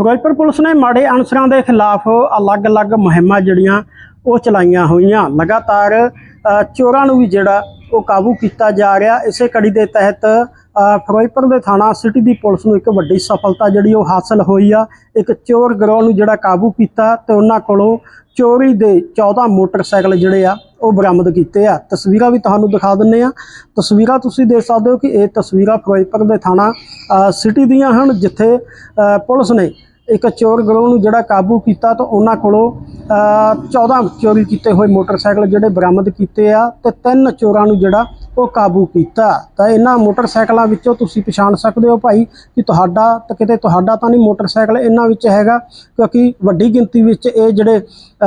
Firozpur police ਨੇ ਮਾੜੇ ਅਨਸਰਾਂ ਦੇ ਖਿਲਾਫ ਅਲੱਗ-ਅਲੱਗ ਮੁਹਿੰਮਾਂ ਜਿਹੜੀਆਂ ਉਹ ਚਲਾਈਆਂ ਹੋਈਆਂ। ਲਗਾਤਾਰ ਚੋਰਾਂ ਨੂੰ ਵੀ ਜਿਹੜਾ ਉਹ ਕਾਬੂ ਕੀਤਾ ਜਾ ਰਿਹਾ। ਇਸੇ ਕੜੀ ਦੇ ਤਹਿਤ ਫਿਰੋਜ਼ਪੁਰ ਦੇ ਥਾਣਾ ਸਿਟੀ ਦੀ ਪੁਲਿਸ ਨੂੰ ਇੱਕ ਵੱਡੀ ਸਫਲਤਾ ਜਿਹੜੀ ਉਹ ਹਾਸਲ ਹੋਈ ਆ। ਇੱਕ ਚੋਰ ਗਰੋਹ ਨੂੰ ਜਿਹੜਾ ਕਾਬੂ ਕੀਤਾ ਤੇ ਉਹਨਾਂ ਕੋਲੋਂ ਚੋਰੀ ਦੇ 14 ਮੋਟਰਸਾਈਕਲ ਜਿਹੜੇ ਆ, ਉਹ ਬਰਾਮਦ ਕੀਤੇ ਆ। ਤਸਵੀਰਾਂ ਵੀ ਤੁਹਾਨੂੰ ਦਿਖਾ ਦਿੰਨੇ ਆ। ਤਸਵੀਰਾਂ ਤੁਸੀਂ ਦੇਖ ਸਕਦੇ ਹੋ ਕਿ ਇਹ ਤਸਵੀਰਾਂ ਫਿਰੋਜ਼ਪੁਰ ਦੇ ਥਾਣਾ ਸਿਟੀ ਦੀਆਂ ਹਨ, ਜਿੱਥੇ ਪੁਲਿਸ ਨੇ ਇੱਕ ਚੋਰ ਗਰੋਹ ਨੂੰ ਜਿਹੜਾ ਕਾਬੂ ਕੀਤਾ ਤਾਂ ਉਹਨਾਂ ਕੋਲੋਂ ਅ, 14 ਚੋਰੀ ਕੀਤੇ ਹੋਏ ਮੋਟਰਸਾਈਕਲ ਜਿਹੜੇ ਬਰਾਮਦ ਕੀਤੇ ਆ ਤੇ ਤਿੰਨ ਚੋਰਾਂ ਨੂੰ ਜਿਹੜਾ ਉਹ ਕਾਬੂ ਕੀਤਾ। ਤਾਂ ਇਹਨਾਂ ਮੋਟਰਸਾਈਕਲਾਂ ਵਿੱਚੋਂ ਤੁਸੀਂ ਪਛਾਣ ਸਕਦੇ ਹੋ ਭਾਈ ਕਿ ਤੁਹਾਡਾ ਤਾਂ ਕਿਤੇ ਤੁਹਾਡਾ ਤਾਂ ਨਹੀਂ ਮੋਟਰਸਾਈਕਲ ਇਹਨਾਂ ਵਿੱਚ ਹੈਗਾ ਕਿਉਂਕਿ ਵੱਡੀ ਗਿਣਤੀ ਵਿੱਚ ਇਹ ਜਿਹੜੇ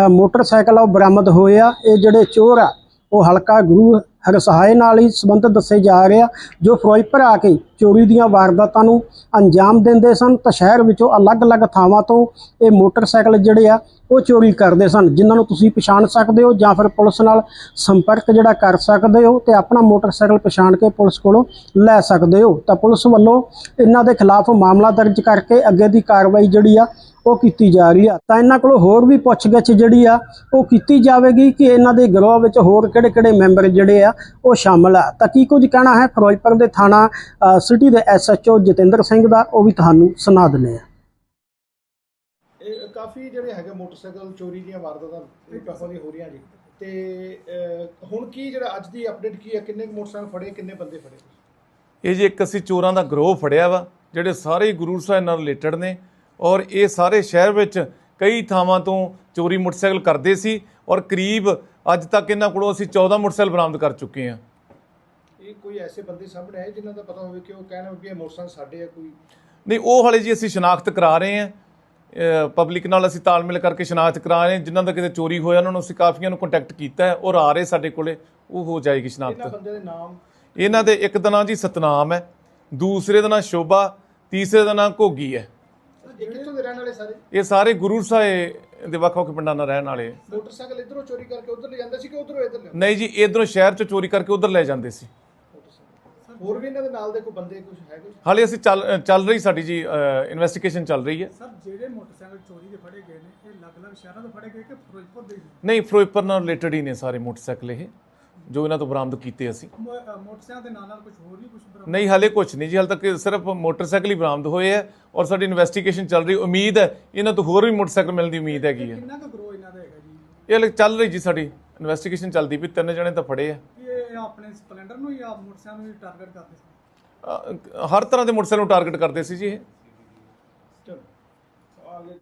ਮੋਟਰਸਾਈਕਲ ਆ ਉਹ ਬਰਾਮਦ ਹੋਏ ਆ ਇਹ ਜਿਹੜੇ ਚੋਰ ਆ ਉਹ ਹਲਕਾ ਗੁਰੂ ਹਰਸਹਾਏ ਨਾਲ ਹੀ ਸੰਬੰਧਿਤ ਦੱਸੇ ਜਾ ਰਹੇ ਆ, ਜੋ ਫਿਰੋਜ਼ਪੁਰ ਆ ਕੇ ਚੋਰੀ ਦੀਆਂ ਵਾਰਦਾਤਾਂ ਨੂੰ ਅੰਜਾਮ ਦਿੰਦੇ ਸਨ ਤਾਂ ਸ਼ਹਿਰ ਵਿੱਚੋਂ ਅਲੱਗ-ਅਲੱਗ ਥਾਵਾਂ ਤੋਂ ਇਹ ਮੋਟਰਸਾਈਕਲ ਜਿਹੜੇ ਆ, ਉਹ ਚੋਰੀ ਕਰਦੇ ਸਨ, ਜਿਨ੍ਹਾਂ ਨੂੰ ਤੁਸੀਂ ਪਛਾਣ ਸਕਦੇ ਹੋ ਜਾਂ ਫਿਰ ਪੁਲਿਸ ਨਾਲ ਸੰਪਰਕ ਜਿਹੜਾ ਕਰ ਸਕਦੇ ਹੋ ਤੇ ਆਪਣਾ ਮੋਟਰਸਾਈਕਲ ਪਛਾਣ ਕੇ ਪੁਲਿਸ ਕੋਲੋਂ ਲੈ ਸਕਦੇ ਹੋ। ਤਾਂ ਪੁਲਿਸ ਵੱਲੋਂ ਇਹਨਾਂ ਦੇ ਖਿਲਾਫ ਮਾਮਲਾ ਦਰਜ ਕਰਕੇ ਅੱਗੇ ਦੀ ਕਾਰਵਾਈ ਜਿਹੜੀ ਆ ਉਹ ਕੀਤੀ ਜਾ ਰਹੀ ਆ। ਤਾਂ ਇਹਨਾਂ ਕੋਲੋਂ ਹੋਰ ਵੀ ਪੁੱਛਗਿੱਛ ਜਿਹੜੀ ਆ ਉਹ ਕੀਤੀ ਜਾਵੇਗੀ ਕਿ ਇਹਨਾਂ ਦੇ ਗਰੋਹ ਵਿੱਚ ਹੋਰ ਕਿਹੜੇ-ਕਿਹੜੇ ਮੈਂਬਰ ਜਿਹੜੇ ਆ ਉਹ ਸ਼ਾਮਲ ਆ। ਤਾਂ ਕੀ ਕੁਝ ਕਹਿਣਾ ਹੈ ਫਿਰੋਜ਼ਪੁਰ ਦੇ ਥਾਣਾ ਸਿਟੀ ਦੇ ਐਸਐਚਓ ਜਤਿੰਦਰ ਸਿੰਘ ਦਾ ਉਹ ਵੀ ਤੁਹਾਨੂੰ ਸੁਣਾ ਦਿੰਦੇ ਆ। ਇਹ ਕਾਫੀ ਜਿਹੜੇ ਹੈਗੇ ਮੋਟਰਸਾਈਕਲ ਚੋਰੀ ਦੀਆਂ ਵਾਰਦਾਤਾਂ ਇਹ ਕਾਫੀ ਹੋ ਰਹੀਆਂ ਜੀ। ਤੇ ਹੁਣ ਕੀ ਜਿਹੜਾ ਅੱਜ ਦੀ ਅਪਡੇਟ ਕੀ ਹੈ? ਕਿੰਨੇ ਕੁ ਮੋਟਰਸਾਈਕਲ ਫੜੇ ਕਿੰਨੇ ਬੰਦੇ ਫੜੇ? ਇਹ ਜੀ ਇੱਕ ਅਸੀਂ ਚੋਰਾਂ ਦਾ ਗਰੋਹ ਫੜਿਆ ਵਾ ਜਿਹੜੇ ਸਾਰੇ ਹੀ ਗੁਰੂ ਸਾਹਿਬ ਨਾਲ ਰਿਲੇਟਡ ਨੇ ਔਰ ਇਹ ਸਾਰੇ ਸ਼ਹਿਰ ਵਿੱਚ ਕਈ ਥਾਵਾਂ ਤੋਂ ਚੋਰੀ ਮੋਟਰਸਾਈਕਲ ਕਰਦੇ ਸੀ ਔਰ ਕਰੀਬ ਅੱਜ ਤੱਕ ਇਹਨਾਂ ਕੋਲੋਂ ਅਸੀਂ 14 ਮੋਟਰਸਾਈਕਲ ਬਰਾਮਦ ਕਰ ਚੁੱਕੇ ਹਾਂ। ਇਹ ਕੋਈ ਐਸੇ ਬੰਦੇ ਸਾਹਮਣੇ ਆਏ ਜਿਨ੍ਹਾਂ ਦਾ ਪਤਾ ਹੋਵੇ ਕਿ ਉਹ ਕਹਿਣ ਵੀ ਇਹ ਮੋਟਰਸਾਈਕਲ ਸਾਡੇ ਆ ਕੋਈ? ਨਹੀਂ ਉਹ ਹਾਲੇ ਜੀ ਅਸੀਂ ਸ਼ਨਾਖਤ ਕਰਾ ਰਹੇ ਹਾਂ। ਪਬਲਿਕ ਨਾਲ ਅਸੀਂ ਤਾਲਮੇਲ ਕਰਕੇ ਸ਼ਨਾਖਤ ਕਰਾ ਰਹੇ ਹਾਂ। ਜਿਨ੍ਹਾਂ ਦਾ ਕਿਤੇ ਚੋਰੀ ਹੋਇਆ ਉਹਨਾਂ ਨੂੰ ਅਸੀਂ ਕਾਫੀਆਂ ਨੂੰ ਕੰਟੈਕਟ ਕੀਤਾ ਹੈ ਔਰ ਆ ਰਹੇ ਸਾਡੇ ਕੋਲੇ। ਉਹ ਹੋ ਜਾਏਗੀ ਇਹਨਾਂ ਸ਼ਨਾਖਤ ਬੰਦਿਆਂ ਦੇ ਨਾਮ? ਇਹਨਾਂ ਦੇ ਇੱਕ ਦਾ ਨਾਂ ਜੀ ਸਤਨਾਮ ਹੈ ਦੂਸਰੇ ਦਾ ਨਾਂ ਸ਼ੋਭਾ ਤੀਸਰੇ ਦਾ ਨਾਂ ਘੋਗੀ ਹੈ। ਵਾਲੇ ਸਾਰੇ? ਇਹ ਸਾਰੇ ਗੁਰੂ ਸਾਹਿਬ ਦੇ ਵੱਖ-ਵੱਖ ਪਿੰਡਾਂ ਨਾਲ ਰਹਿਣ ਵਾਲੇ ਮੋਟਰਸਾਈਕਲ ਇਧਰੋਂ ਚੋਰੀ ਕਰਕੇ ਉਧਰ ਲੈ ਜਾਂਦੇ ਸੀ ਕਿ ਉਧਰੋਂ ਇਧਰ ਲੈ ਨਹੀਂ ਜੀ ਇਧਰੋਂ ਸ਼ਹਿਰ ਚ ਚੋਰੀ ਕਰਕੇ ਉਧਰ ਲੈ ਜਾਂਦੇ ਸੀ। ਹੋਰ ਵੀ ਇਹਨਾਂ ਦੇ ਨਾਲ ਦੇ ਕੋਈ ਬੰਦੇ ਕੁਝ ਹੈ ਕੁਝ ਹਾਲੇ ਅਸੀਂ ਚੱਲ ਚੱਲ ਰਹੀ ਸਾਡੀ ਜੀ ਇਨਵੈਸਟੀਗੇਸ਼ਨ ਚੱਲ ਰਹੀ ਹੈ। ਸਰ ਜਿਹੜੇ ਮੋਟਰਸਾਈਕਲ ਚੋਰੀ ਦੇ ਫੜੇ ਗਏ ਨੇ ਇਹ ਅਲੱਗ-ਅਲੱਗ ਸ਼ਹਿਰਾਂ ਤੋਂ ਫੜੇ ਗਏ ਕਿ ਫਿਰੋਜ਼ਪੁਰ ਦੇ? ਨਹੀਂ ਫਿਰੋਜ਼ਪੁਰ ਨਾਲ ਰਿਲੇਟਡ ਹੀ ਨੇ ਸਾਰੇ ਮੋਟਰਸਾਈਕਲ ਇਹ। ਜੋ ਇਹਨਾਂ ਤੋਂ ਬਰਾਮਦ ਕੀਤੇ ਅਸੀਂ। ਮੋਟਰਸਾਈਕਲ ਦੇ ਨਾਲ ਨਾਲ ਕੁਝ ਹੋਰ ਵੀ ਕੁਝ ਬਰਾਮਦ? ਨਹੀਂ ਹਾਲੇ ਕੁਝ ਨਹੀਂ ਜੀ ਹਾਲੇ ਤੱਕ ਸਿਰਫ ਮੋਟਰਸਾਈਕਲ ਹੀ ਬਰਾਮਦ ਹੋਏ ਹੈ ਔਰ ਸਾਡੀ ਇਨਵੈਸਟੀਗੇਸ਼ਨ ਚੱਲ ਰਹੀ। ਉਮੀਦ ਹੈ ਇਹਨਾਂ ਤੋਂ ਹੋਰ ਵੀ ਮੋਟਰਸਾਈਕਲ ਮਿਲਣ ਦੀ ਉਮੀਦ ਹੈਗੀ ਹੈ। ਕਿੰਨਾ ਕੁ ਗਰੋ ਇਹਨਾਂ ਦਾ ਹੈਗਾ ਜੀ? ਇਹ ਹਾਲੇ ਚੱਲ ਰਹੀ ਜੀ ਸਾਡੀ ਇਨਵੈਸਟੀਗੇਸ਼ਨ ਚੱਲਦੀ ਵੀ ਤਿੰਨ ਜਣੇ ਤਾਂ ਫੜੇ ਆ। ਇਹ ਆਪਣੇ ਸਪਲੈਂਡਰ ਨੂੰ ਜਾਂ ਮੋਟਰਸਾਈਕਲ ਨੂੰ ਟਾਰਗੇਟ ਕਰਦੇ ਸੀ? ਹਰ ਤਰ੍ਹਾਂ ਦੇ ਮੋਟਰਸਾਈਕਲ ਨੂੰ ਟਾਰਗੇਟ ਕਰਦੇ ਸੀ ਜੀ ਇਹ।